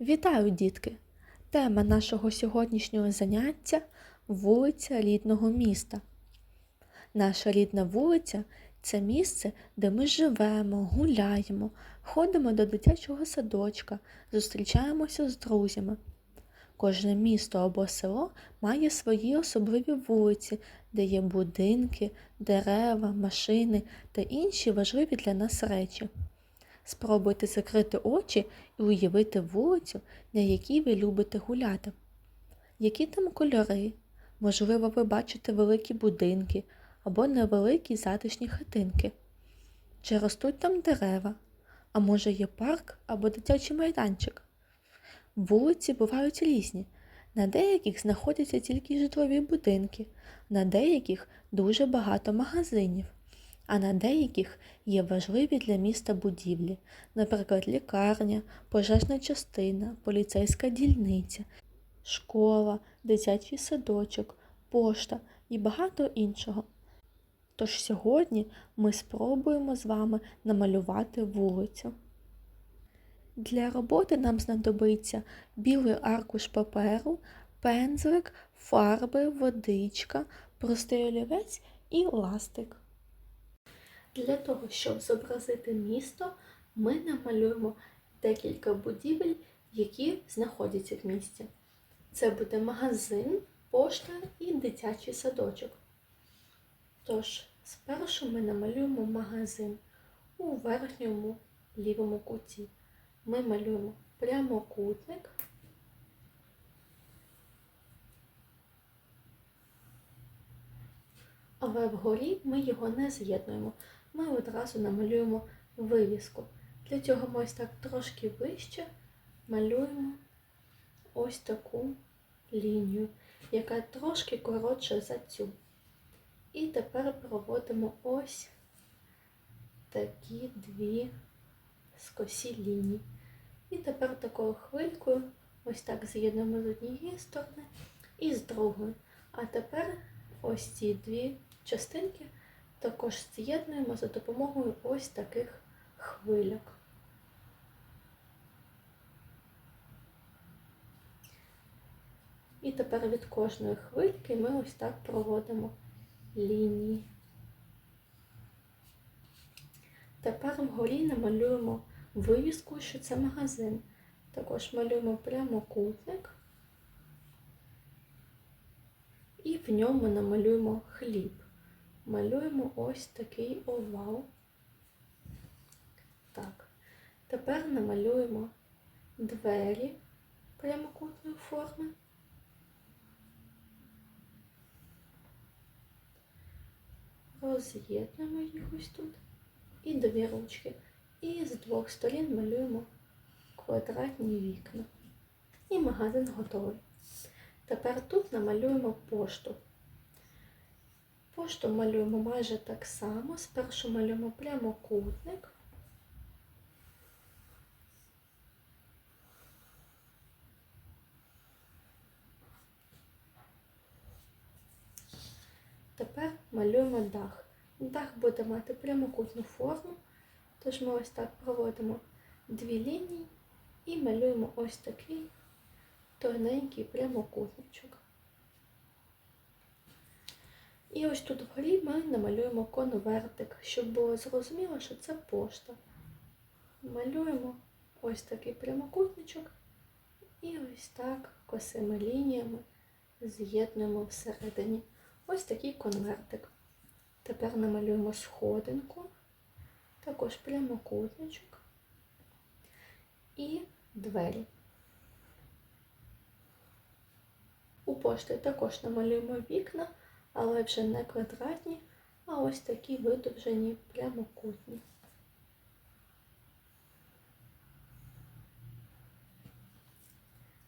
Вітаю, дітки! Тема нашого сьогоднішнього заняття вулиця рідного міста. Наша рідна вулиця це місце, де ми живемо, гуляємо, ходимо до дитячого садочка, зустрічаємося з друзями. Кожне місто або село має свої особливі вулиці, де є будинки, дерева, машини та інші важливі для нас речі. Спробуйте закрити очі і уявити вулицю, на якій ви любите гуляти. Які там кольори? Можливо, ви бачите великі будинки або невеликі затишні хатинки. Чи ростуть там дерева? А може є парк або дитячий майданчик? Вулиці бувають різні. На деяких знаходяться тільки житлові будинки, на деяких дуже багато магазинів а на деяких є важливі для міста будівлі, наприклад, лікарня, пожежна частина, поліцейська дільниця, школа, дитячий садочок, пошта і багато іншого. Тож сьогодні ми спробуємо з вами намалювати вулицю. Для роботи нам знадобиться білий аркуш паперу, пензлик, фарби, водичка, простий олівець і ластик. Для того, щоб зобразити місто, ми намалюємо декілька будівель, які знаходяться в місті. Це буде магазин, пошта і дитячий садочок. Тож, спершу ми намалюємо магазин у верхньому лівому куті. Ми малюємо прямокутник. Але вгорі ми його не з'єднуємо ми одразу намалюємо вивіску. Для цього ми ось так трошки вище малюємо ось таку лінію, яка трошки коротша за цю. І тепер проводимо ось такі дві скосі лінії. І тепер такою хвилькою ось так з'єднуємо з однієї сторони і з другої. А тепер ось ці дві частинки також з'єднуємо за допомогою ось таких хвильок. І тепер від кожної хвильки ми ось так проводимо лінії. Тепер вгорі намалюємо вивіску, що це магазин. Також малюємо прямокутник і в ньому намалюємо хліб малюємо ось такий овал. Так. Тепер намалюємо двері прямокутної форми. Роз'єднуємо їх ось тут і дві ручки. І з двох сторін малюємо квадратні вікна. І магазин готовий. Тепер тут намалюємо пошту. Пошту малюємо майже так само. Спершу малюємо прямокутник. Тепер малюємо дах. Дах буде мати прямокутну форму, тож ми ось так проводимо дві лінії і малюємо ось такий тоненький прямокутничок. І ось тут вгорі ми намалюємо конвертик, щоб було зрозуміло, що це пошта. Малюємо ось такий прямокутничок і ось так косими лініями з'єднуємо всередині. Ось такий конвертик. Тепер намалюємо сходинку, також прямокутничок і двері. У пошти також намалюємо вікна але вже не квадратні, а ось такі видовжені прямокутні.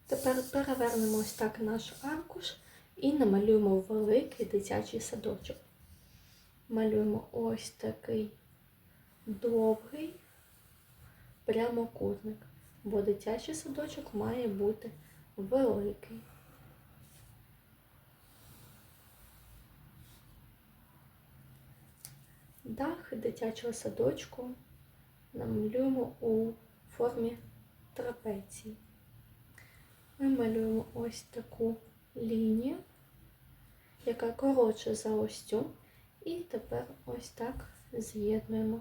Тепер перевернемо ось так наш аркуш і намалюємо великий дитячий садочок. Малюємо ось такий довгий прямокутник, бо дитячий садочок має бути великий. Дах дитячого садочку намалюємо у формі трапеції. Ми малюємо ось таку лінію, яка коротша за ось цю. І тепер ось так з'єднуємо.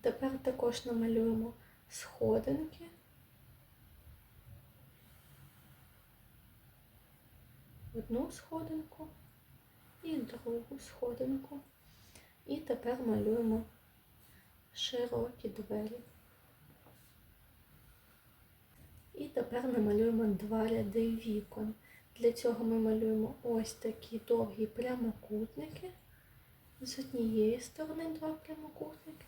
Тепер також намалюємо сходинки. Одну сходинку і другу сходинку. І тепер малюємо широкі двері. І тепер намалюємо два ряди вікон. Для цього ми малюємо ось такі довгі прямокутники. З однієї сторони два прямокутники.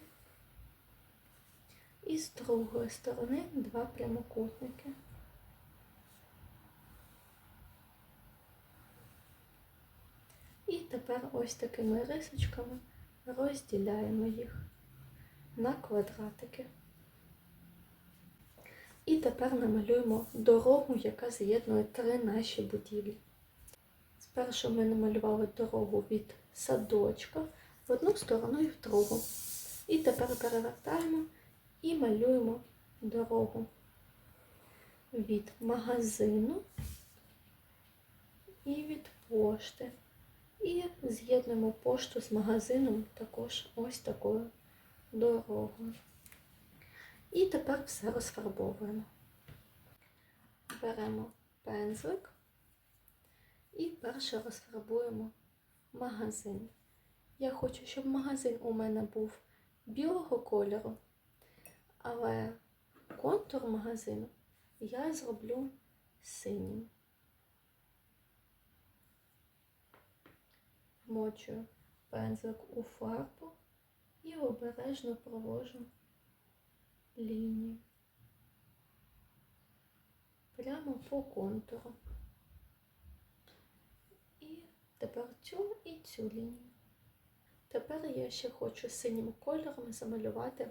І з другої сторони два прямокутники. І тепер ось такими рисочками розділяємо їх на квадратики. І тепер намалюємо дорогу, яка з'єднує три наші будівлі. Спершу ми намалювали дорогу від садочка в одну сторону і в другу. І тепер перевертаємо і малюємо дорогу від магазину і від пошти. І з'єднуємо пошту з магазином також ось такою дорогою. І тепер все розфарбовуємо. Беремо пензлик і перше розфарбуємо магазин. Я хочу, щоб магазин у мене був білого кольору, але контур магазину я зроблю синім. Вмочую пензлик у фарбу і обережно провожу лінію прямо по контуру. І тепер цю і цю лінію. Тепер я ще хочу синім кольором замалювати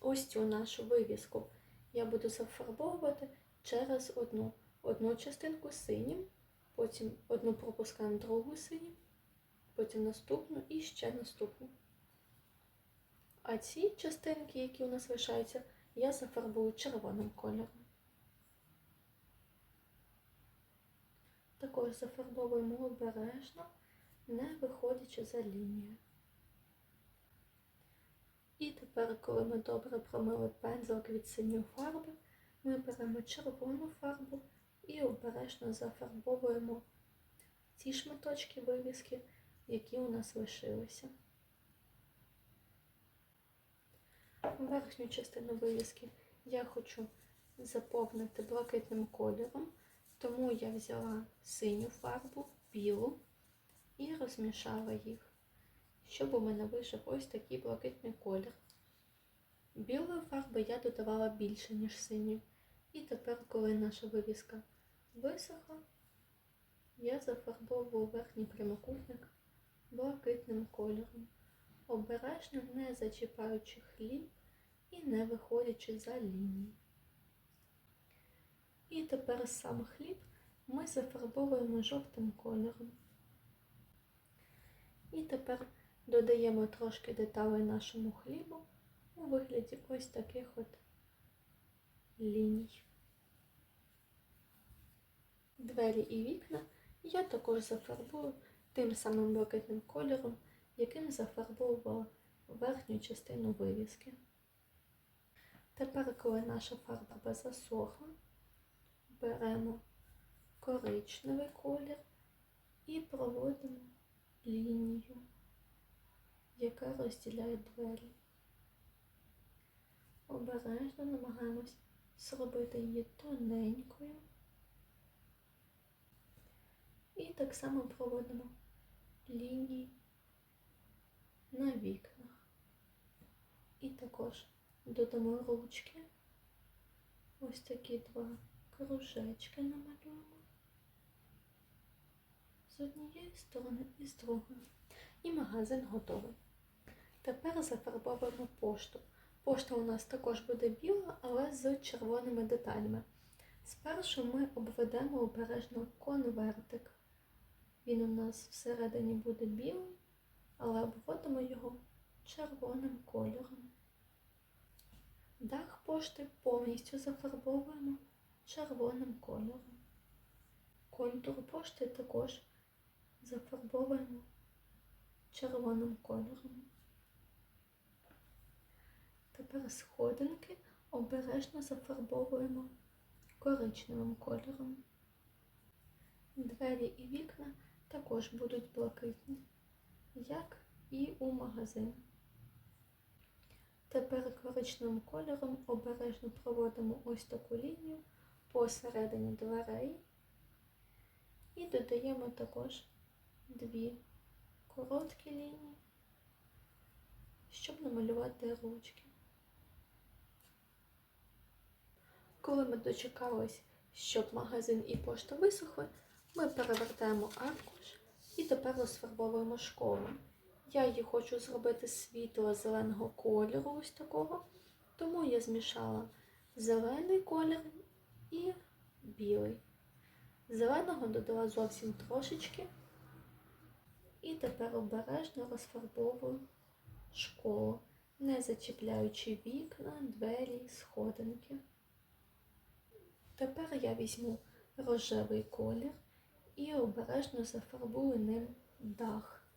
ось цю нашу вивіску. Я буду зафарбовувати через одну. Одну частинку синім, потім одну пропускаємо другу синім, потім наступну і ще наступну. А ці частинки, які у нас лишаються, я зафарбую червоним кольором. Також зафарбовуємо обережно, не виходячи за лінію. І тепер, коли ми добре промили пензлик від синьої фарби, ми беремо червону фарбу і обережно зафарбовуємо ці шматочки вивіски, які у нас лишилися. Верхню частину вивіски я хочу заповнити блакитним кольором, тому я взяла синю фарбу, білу і розмішала їх, щоб у мене вийшов ось такий блакитний колір. Білої фарби я додавала більше, ніж синю. І тепер, коли наша вивіска висохла, я зафарбовую верхній прямокутник блакитним кольором обережно не зачіпаючи хліб і не виходячи за лінії. І тепер сам хліб ми зафарбовуємо жовтим кольором. І тепер додаємо трошки деталей нашому хлібу у вигляді ось таких от ліній. Двері і вікна я також зафарбую тим самим блакитним кольором, яким зафарбовувала верхню частину вивіски. Тепер, коли наша фарба засохла, беремо коричневий колір і проводимо лінію, яка розділяє двері. Обережно намагаємось зробити її тоненькою. І так само проводимо лінії на вікнах. І також додамо ручки. Ось такі два кружечки намалюємо з однієї сторони і з другої. І магазин готовий. Тепер зафарбовуємо пошту. Пошта у нас також буде біла, але з червоними деталями. Спершу ми обведемо обережно конвертик. Він у нас всередині буде білий, але обводимо його червоним кольором. Дах пошти повністю зафарбовуємо червоним кольором. Контур пошти також зафарбовуємо червоним кольором. Тепер сходинки обережно зафарбовуємо коричневим кольором. Двері і вікна також будуть блакитні, як і у магазин. Тепер коричневим кольором обережно проводимо ось таку лінію посередині дверей і додаємо також дві короткі лінії, щоб намалювати ручки. Коли ми дочекались, щоб магазин і пошта висохли, ми перевертаємо аркуш і тепер розфарбовуємо школу. Я її хочу зробити світло-зеленого кольору, ось такого, тому я змішала зелений колір і білий. Зеленого додала зовсім трошечки. І тепер обережно розфарбовую школу, не зачіпляючи вікна, двері, сходинки. Тепер я візьму рожевий колір і обережно зафарбую ним дах.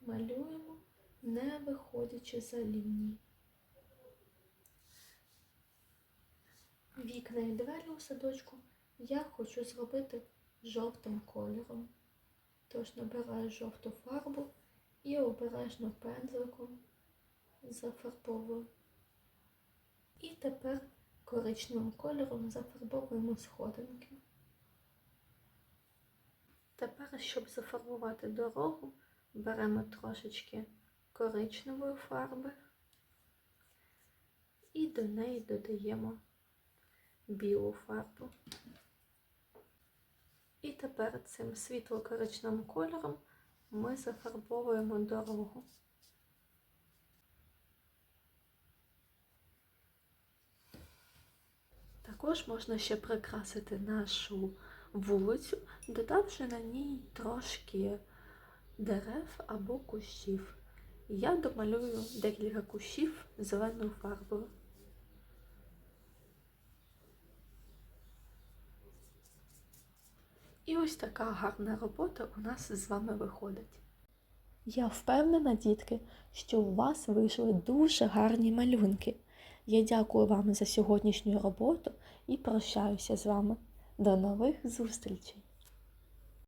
Малюємо, не виходячи за лінії. Вікна і двері у садочку я хочу зробити жовтим кольором. Тож набираю жовту фарбу і обережно пензликом зафарбовую. І тепер коричневим кольором зафарбовуємо сходинки. Тепер, щоб зафарбувати дорогу, беремо трошечки коричневої фарби і до неї додаємо білу фарбу. І тепер цим світло-коричневим кольором ми зафарбовуємо дорогу. Також можна ще прикрасити нашу вулицю, додавши на ній трошки дерев або кущів. Я домалюю декілька кущів зеленою фарбою. І ось така гарна робота у нас з вами виходить. Я впевнена, дітки, що у вас вийшли дуже гарні малюнки. Я дякую вам за сьогоднішню роботу і прощаюся з вами. До нових зустрічей!